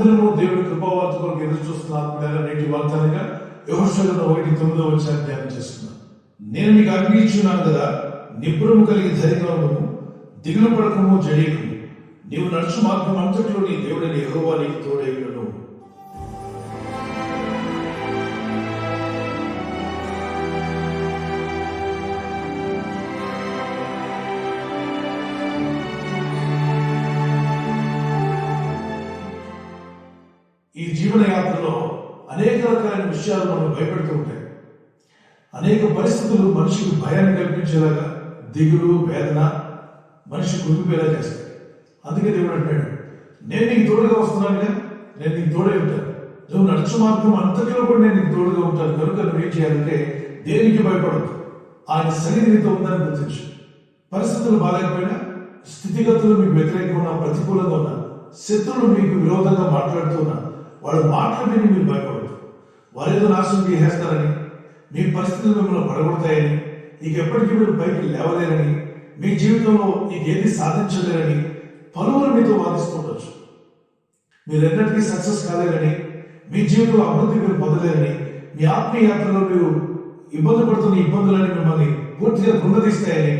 అనుదినము దేవుడి కృపావార్త కొరకు ఎదురు చూస్తున్న ఆత్మీయుల నేటి వాగ్దానంగా యోహోషులను ఒకటి తొమ్మిదో వచ్చాను ధ్యానం చేస్తున్నాను నేను మీకు అగ్ని కదా నిపుణము కలిగి ధైర్యంగా దిగులు పడకము జడేయకము. నీవు నడుచు మార్గం అంతట్లో నీ దేవుడని యెహోవా నీకు తోడైనను జీవనయాత్రలో జీవన యాత్రలో అనేక రకాలైన విషయాలు మనం భయపెడుతూ ఉంటాయి. అనేక పరిస్థితులు మనిషికి భయాన్ని కల్పించేలాగా దిగులు వేదన మనిషి కురిగిపోయేలా చేస్తాయి. అందుకే దేవుడు అంటాడు నేను నీకు తోడుగా వస్తున్నానుగా నేను నీకు తోడే ఉంటాను. నువ్వు నడుచు మార్గం అంతటిలో కూడా నేను నీకు తోడుగా ఉంటాను. కనుక నువ్వు ఏం చేయాలంటే దేనికి భయపడద్దు? ఆయన సన్నిధి నీతో ఉందని గుర్తించు. పరిస్థితులు బాగాలేకపోయినా స్థితిగతులు మీకు వ్యతిరేకంగా ఉన్నా ప్రతికూలంగా ఉన్నా శత్రువులు మీకు విరోధంగా మాట్లాడుతున్నా వాళ్ళ మాటలు విని మీరు భయపడద్దు. వారు ఏదో నాశనం చేసేస్తారని మీ పరిస్థితులు మిమ్మల్ని పడగొడతాయని నీకు ఎప్పటికీ మీరు పైకి లేవలేరని మీ జీవితంలో నీకేది సాధించలేరని పలువురు మీతో వాదిస్తుండొచ్చు. మీరెన్నటికీ సక్సెస్ కాలేరని మీ జీవితంలో అభివృద్ధి మీరు పొందలేరని మీ ఆత్మీయ యాత్రలో మీరు ఇబ్బంది పడుతున్న ఇబ్బందులని మిమ్మల్ని పూర్తిగా కృంగదీస్తాయని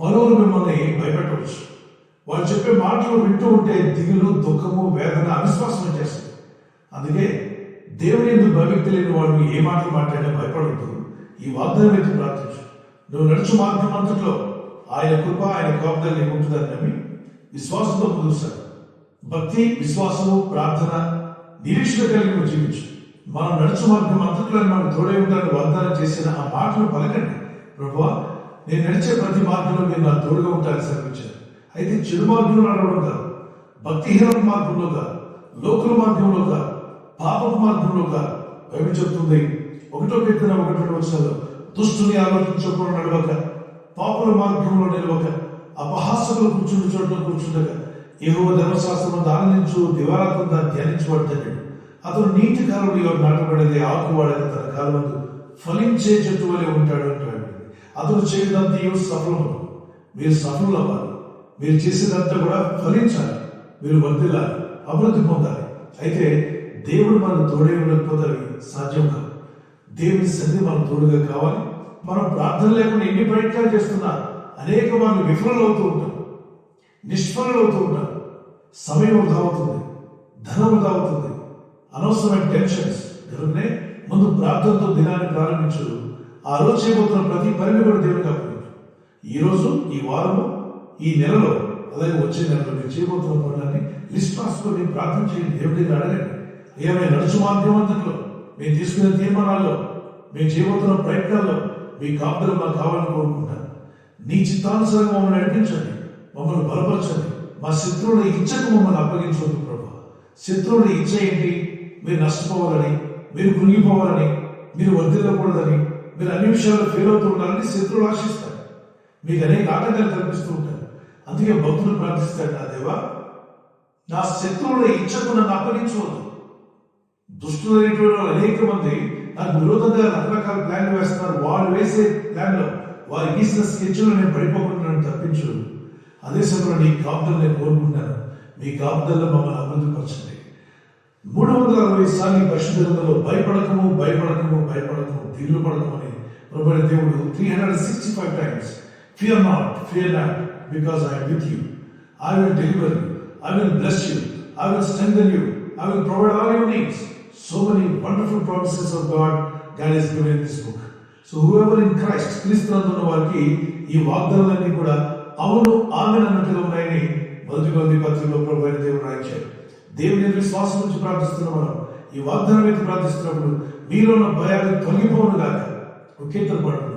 పలువురు మిమ్మల్ని భయపెట్టవచ్చు. వాళ్ళు చెప్పే మాటలు వింటూ ఉంటే దిగులు దుఃఖము వేదన అవిశ్వాసం చేస్తుంది అందుకే దేవుని ఎందుకు భయభక్తి లేని వాడు ఏ మాటలు మాట్లాడినా భయపడద్దు ఈ వాగ్దానం అయితే ప్రార్థించు. నువ్వు నడుచు మార్గం అంతట్లో ఆయన కృప ఆయన కాపుదల నీకు ఉంటుందని నమ్మి విశ్వాసంతో ముందుకు భక్తి విశ్వాసము ప్రార్థన నిరీక్షణ కలిగి జీవించు. మనం నడుచు మార్గం అంతట్లో మనం తోడే ఉంటారని వాగ్దానం చేసిన ఆ మాటలు పలకండి. ప్రభు నేను నడిచే ప్రతి మార్గంలో మీరు నా తోడుగా ఉంటారని సెలవించారు అయితే చెడు మార్గంలో నడవడం కాదు భక్తిహీన మార్గంలో కాదు లోకుల మార్గంలో కాదు పాపపు మార్గంలో కాదు బైబిల్ చెప్తుంది. ఒకటో కీర్తన ఒకటి వచ్చారు దుష్టుని ఆలోచించకుండా నడవక పాపుల మార్గంలో నిలవక అపహాసకులు కూర్చుని చోట కూర్చుండగా ఏవో ధర్మశాస్త్రం దానించు దివారాత్రం ధ్యానించబడ్డాడు అతను నీటి కాలంలో నాటబడేది ఆకువాడక తన కాలం ఫలించే చెట్టు వలె ఉంటాడు అంటాడు అతను చేయదంతా సఫలము మీరు సఫలం అవ్వాలి మీరు చేసేదంతా కూడా ఫలించాలి. మీరు వర్దిలాలి అభివృద్ధి పొందాలి. అయితే దేవుడు మనకు తోడే ఉండకపోతే సాధ్యం కాదు. దేవుని సన్నిధి మనం తోడుగా కావాలి. మనం ప్రార్థన లేకుండా ఎన్ని ప్రయత్నాలు చేస్తున్నా అనేక మంది విఫలం అవుతూ ఉంటాం నిష్ఫలం అవుతూ ఉంటాం సమయం వృధా అవుతుంది. ధనం వృధా అవుతుంది. అనవసరమైన టెన్షన్స్ కనుకనే ముందు ప్రార్థనతో దినాన్ని ప్రారంభించు. ఆ రోజు చేయబోతున్న ప్రతి పనిని కూడా దేవునికి అప్పగించు ఈ ఈ వారము ఈ నెలలో అలాగే వచ్చే నెలలో మీరు చేయబోతున్న పనులన్నీ లిస్ట్ రాసుకొని ప్రార్థన చేయండి. దేవుడి దగ్గర అడగండి. ఏమైనా నడుచు నడుచు మాధ్యమంతట్లో మేము తీసుకునే తీర్మానాల్లో మేము చేయబోతున్న ప్రయత్నాల్లో మీ కాపుదలు మాకు కావాలని కోరుకుంటాను నీ చిత్తానుసారంగా మమ్మల్ని నడిపించండి. మమ్మల్ని బలపరచండి. మా శత్రువుల ఇచ్చకు మమ్మల్ని అప్పగించవద్దు ప్రభా. శత్రువుల ఇచ్చ ఏంటి? మీరు నష్టపోవాలని మీరు కృంగిపోవాలని మీరు వర్ధిల్లకూడదని మీరు అన్ని విషయాల్లో ఫెయిల్ అవుతూ ఉండాలని శత్రువులు ఆశిస్తారు. మీకు అనేక ఆటంకాలు కల్పిస్తూ ఉంటారు అందుకే భక్తులు ప్రార్థిస్తాడు నా దేవా నా శత్రువుల ఇచ్చకు నన్ను అప్పగించవద్దు. దుష్టులైనటువంటి వాళ్ళు అనేక మంది నాకు విరోధంగా రకరకాల ప్లాన్లు వేస్తున్నారు. వాళ్ళు వేసే ప్లాన్లో వారి గీసిన స్కెచ్లో నేను పడిపోకుండా తప్పించు. అదే సమయంలో నీ కాపుదలు నేను కోరుకుంటాను. మీ కాపుదల్లో మమ్మల్ని అభివృద్ధిపరచండి మూడు వందల అరవై సార్లు ఈ భయపడకము భయపడకము భయపడకము దిగులు పడకము అని ప్రభుత్వ దేవుడు three hundred sixty five times fear not fear not because I with you I will deliver you I will bless you I will strength you I will provide all your needs So many wonderful promises of God God has given in this book. So whoever in Christ క్రీస్తునందున్న వారికి ఈ వాగ్దానాలన్నీ కూడా అవును ఆమె అన్నట్టుగా ఉన్నాయని మొదటి మంది పత్రికలో ప్రభు అయిన దేవుడు రాయించారు దేవుని ఎదురు విశ్వాసం నుంచి ప్రార్థిస్తున్న మనం. ఈ వాగ్దానం మీద ప్రార్థిస్తున్నప్పుడు మీలో ఉన్న భయాలు తొలగిపోను కాక ఒక కీర్తన పాడుతున్నాను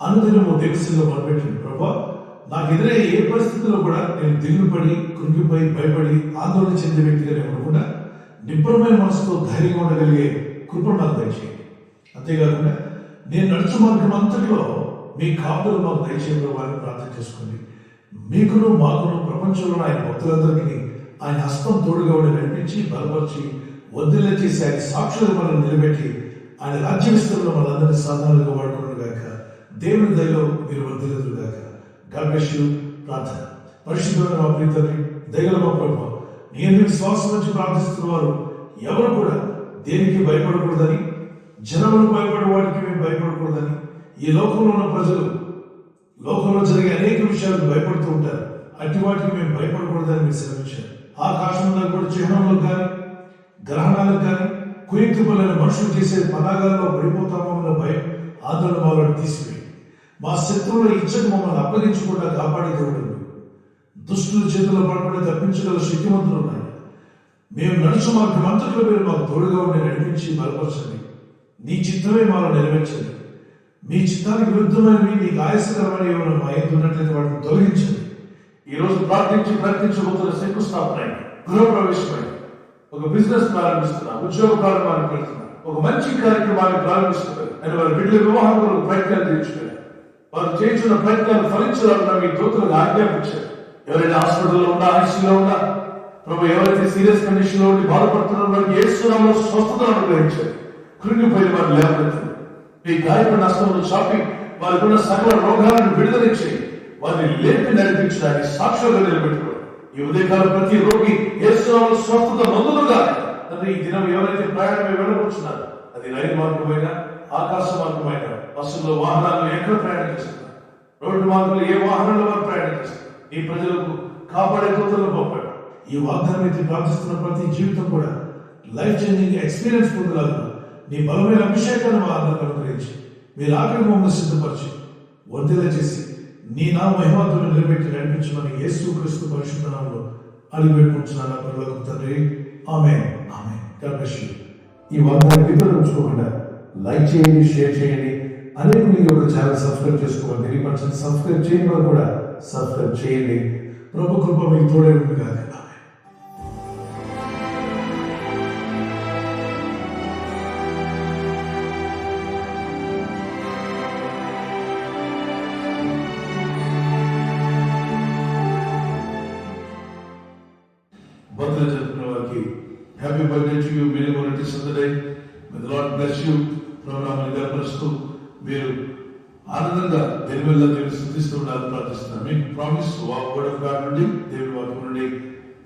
పరిస్థితిలో పనిపెట్టింది. ప్రభా నాకు ఎదురే ఏ పరిస్థితిలో కూడా నేను దిగులుపడి కృంగిపోయి భయపడి ఆందోళన చెందే వ్యక్తిగా నేను ఉండకుండా నిబ్బరమైన మనసుతో ధైర్యంగా ఉండగలిగే కృపను నాకు దయచేయండి. అంతేకాకుండా నేను నడుచు మార్గం అంతటిలో మీ కాపులు మాకు దయచేయడం వారిని ప్రార్థన చేసుకోండి మీకును మాకును ప్రపంచంలో ఆయన భక్తులందరికీ ఆయన హస్తం తోడుగా ఉండి నడిపించి బలపరిచి వదిలే చేసి ఆయన సాక్షులు మనల్ని నిలబెట్టి ఆయన రాజ్య విస్తరణలో మనందరినీ సాధనాలుగా వాడుకున్నాడు గాక దేవుని దయలో మీరు వర్ధిల్లుగాక గాడ్ బ్లెస్ యూ ప్రార్థన. పరిశుద్ధమైన మా ప్రీతని దయగల మా ప్రభు నేను విశ్వాసం నుంచి ప్రార్థిస్తున్న వారు ఎవరు కూడా దేనికి భయపడకూడదని జనములు భయపడే వాడికి మేము భయపడకూడదని ఈ లోకంలో ఉన్న ప్రజలు లోకంలో జరిగే అనేక విషయాలకు భయపడుతూ ఉంటారు. అట్టి వాటికి మేము భయపడకూడదని మీరు శ్రమించారు ఆకాశంలో కూడా చిహ్నంలో కానీ గ్రహణాలకు కానీ కుయుక్తిపలైన మనుషులు చేసే పదాగాల్లో పడిపోతామో అన్న భయం ఆందోళన వాళ్ళని తీసివేయండి మా శత్రువుల ఇచ్చకు మమ్మల్ని అప్పగించకుండా కాపాడే దేవుడు దుష్టుల చేతుల్లో పడకుండా తప్పించగల శక్తివంతులు ఉన్నాయి. మేము నడుచు మార్గం అంతట్లో మీరు మాకు తోడుగా ఉండి నడిపించి బలపరచండి. నీ చిత్తమే మాలో నెరవేర్చండి. మీ చిత్తానికి విరుద్ధమైనవి నీకు ఆయాసకరమైన ఏమైనా మా ఎందు ఉన్నట్లయితే వాటిని తొలగించండి. ఈ రోజు ప్రార్థించి ప్రయత్నించబోతున్న శంకుస్థాపన గృహప్రవేశమై ఒక బిజినెస్ ప్రారంభిస్తున్నా. ఉద్యోగ ప్రారంభాన్ని పెడుతున్నా. ఒక మంచి కార్యక్రమాన్ని ప్రారంభిస్తున్నారు అని వారి బిడ్డల వివాహం కొరకు ప్రయత్నాలు తీర్చుకున్నారు వారు చేసిన ప్రయత్నాలు ఫలించాలన్నా మీ దూతలకు ఆజ్ఞాపించారు ఎవరైనా హాస్పిటల్లో ఉన్నా ఐసీలో ఉన్నా ప్రభు ఎవరైతే సీరియస్ కండిషన్లో ఉండి బాధపడుతున్నారో వారికి ఏ స్వస్థతను అనుగ్రహించారు. కృంగిపోయిన వారు లేవనెత్తారు మీ గాయపడిన నష్టంలో చాపి వారికి ఉన్న సకల రోగాలను విడుదల విడుదలించి వారిని లేపి నడిపించడానికి సాక్షులుగా నిలబెట్టుకోండి. ఈ ఉదయకాలం ప్రతి రోగి ఏ స్వస్థత మందులుగా తండ్రి ఈ దినం ఎవరైతే ప్రయాణమై వెళ్ళబోతున్నారు అది రైలు మార్గమైనా ఆకాశ మార్గమైనా బస్సుల్లో వాహనాలు ఎక్కడ ప్రయాణం చేస్తున్నారు రోడ్డు మార్గంలో ఏ వాహనంలో వారు ప్రయాణం ఈ ప్రజలకు కాపాడే దూతలను పంపాడు. ఈ వాగ్దానం అయితే ప్రార్థిస్తున్న ప్రతి జీవితం కూడా లైఫ్ చేంజింగ్ ఎక్స్పీరియన్స్ పొందలాగా నీ బలమైన అభిషేకాన్ని మా అందరికి అనుగ్రహించి మీరు ఆకలి మమ్మల్ని సిద్ధపరిచి వర్ధిల చేసి నీ నా మహిమాతులు నిలబెట్టి నడిపించమని యేసు క్రీస్తు పరిశుద్ధ నామంలో అడిగి పెట్టుకుంటున్నాను తండ్రి. ఆమె ఆమె ఈ వాగ్దానం ఇతరులు ఉంచుకోకుండా లైక్ చేయండి షేర్ చేయండి అనేకులు ఈ యొక్క ఛానల్ సబ్స్క్రైబ్ చేసుకోవాలి. తెలియపరచండి సబ్స్క్రైబ్ చేయని వారు కూడా సబ్స్క్రైబ్ చేయండి. ప్రభు కృప మీకు తోడే ఉంది కాక ఆమెన్. బర్త్డే జరుపుకున్న వారికి happy birthday to you. Many మోరిటీస్ of the day the Lord bless you programme నిలబరుస్తూ మీరు ఆనందంగా వెలువెల్లా దేవుని స్థుతిస్తూ ఉండాలని ప్రార్థిస్తున్నాను మీకు ప్రామిస్ వర్డ్ ఆఫ్ గాడ్ నుండి దేవుని వాక్యం నుండి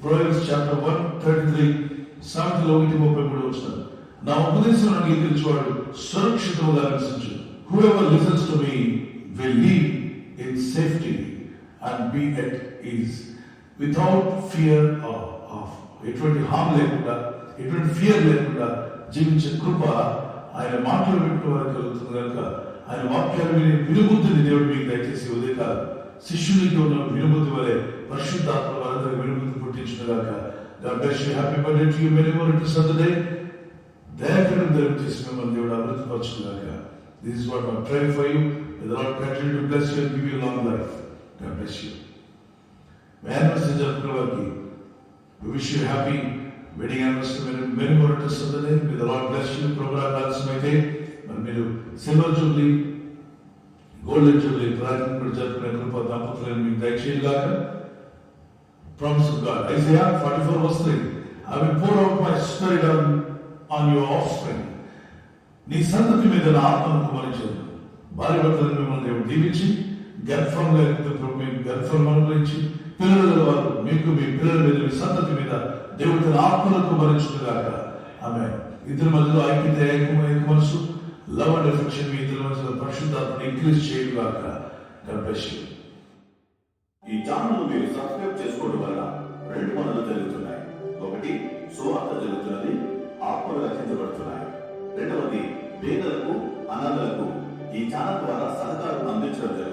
proverbs chapter one thirty three సామెతలో ఒకటి ముప్పై మూడు వచ్చినారు నా ఉపదేశం అంగీకరించేవాడు సురక్షితముగా నివసించు whoever listens to me will live in safety and be at ease without fear of ఎటువంటి హామ్ లేకుండా ఎటువంటి ఫియర్ లేకుండా జీవించే కృప ఆయన మాటలు వింటూ కలుగుతుంది కనుక ఆయన వాక్యాలు విని వినుబుద్ధిని దేవుడు మీకు దయచేసి ఉదయకాలం శిష్యునికి ఉన్న వినుబుద్ధి వలె పరిశుద్ధాత్మ వారందరూ వినుబుద్ధి పుట్టించిన గాక God bless you. Happy birthday to you. Many more returns of the day. దయకరం దయచేసి మిమ్మల్ని దేవుడు అభివృద్ధిపరచుగాక this is what I praying for you the Lord continue to bless you and give you long life God bless you anniversary జరుపుకున్న వారికి wish you happy wedding anniversary many more returns of the day with Lord bless you programme ఆలస్యమైతే మరి మీరు silver Jubilee golden Jubilee ప్రార్థన కూడా జరుపుకునే కృప దంపతులను మీకు దయచేయగాక promise of God. Isaiah 44 verse 3. I will pour out my spirit on, on your offspring. నీ సంతతి మీద నా ఆత్మను కుమరించదు భార్య భర్తలను మిమ్మల్ని దేవుడు దీవించి గర్భం లేకపోతే ప్రభు మీకు గర్భం అనుగ్రహించి పిల్లల వారు మీకు మీ పిల్లల మీద మీ సంతతి మీద దేవుడి ఆత్మలకు ఆత్మను కుమరించుగాక ఆమె ఇద్దరి మధ్యలో ఐక్యత ఏకమ మనసు లవ్ అండ్ ఎఫెక్షన్ మీ ఇద్దరు మధ్యలో పరిశుద్ధాత్మను ఇంక్రీజ్ చేయగాక గర్భశ్యం ఈ ఛానల్ మీరు సబ్స్క్రైబ్ చేసుకోవడం వల్ల రెండు పనులు జరుగుతున్నాయి. ఒకటి సువార్త జరుగుతున్నది ఆత్మలు రక్షించబడుతున్నాయి. రెండవది పేదలకు అనాథలకు ఈ ఛానల్ ద్వారా సహకారం అందించడం జరుగుతుంది.